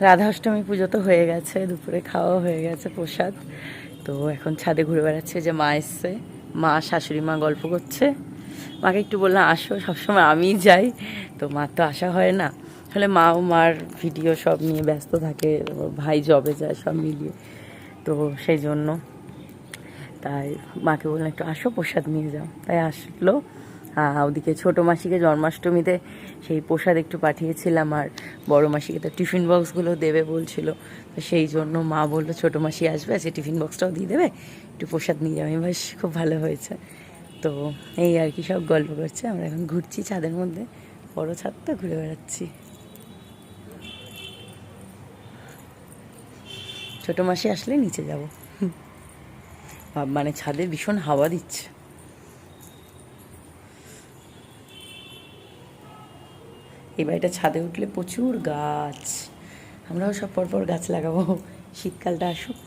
রাধাষ্টমী পুজো তো হয়ে গেছে, দুপুরে খাওয়া হয়ে গেছে, প্রসাদ। তো এখন ছাদে ঘুরে বেড়াচ্ছে যে মা এসছে। মা, শাশুড়ি মা গল্প করছে। মাকে একটু বললাম, আসো, সবসময় আমিই যাই। তো মার তো আসা হয় না। তাহলে মা ও মার ভিডিও সব নিয়ে ব্যস্ত থাকে, ভাই জবে যায়, সব মিলিয়ে। তো সেই জন্য। তাই মাকে বললাম, একটু আসো, প্রসাদ নিয়ে যাও। তাই আসলো। ওদিকে ছোটো মাসিকে জন্মাষ্টমীতে সেই প্রসাদ একটু পাঠিয়েছিলাম আর বড় মাসিকে তো টিফিন বক্সগুলো দেবে বলছিল। তো সেই জন্য মা বলল, ছোটো মাসি আসবে, আজকে টিফিন বক্সটাও দিয়ে দেবে, একটু প্রসাদ নিয়ে যাবে। বেশ, খুব ভালো হয়েছে। তো এই আর কি সব গল্প করছে। আমরা এখন ঘুরছি ছাদের মধ্যে, বড় ছাদ তো ঘুরে বেড়াচ্ছি। ছোটো মাসি আসলে নিচে যাব। মানে ছাদে ভীষণ হাওয়া দিচ্ছে। এই বাড়িটা ছাদে উঠলে প্রচুর গাছ। আমরাও সব পরপর গাছ লাগাবো। শীতকালটা আসুক।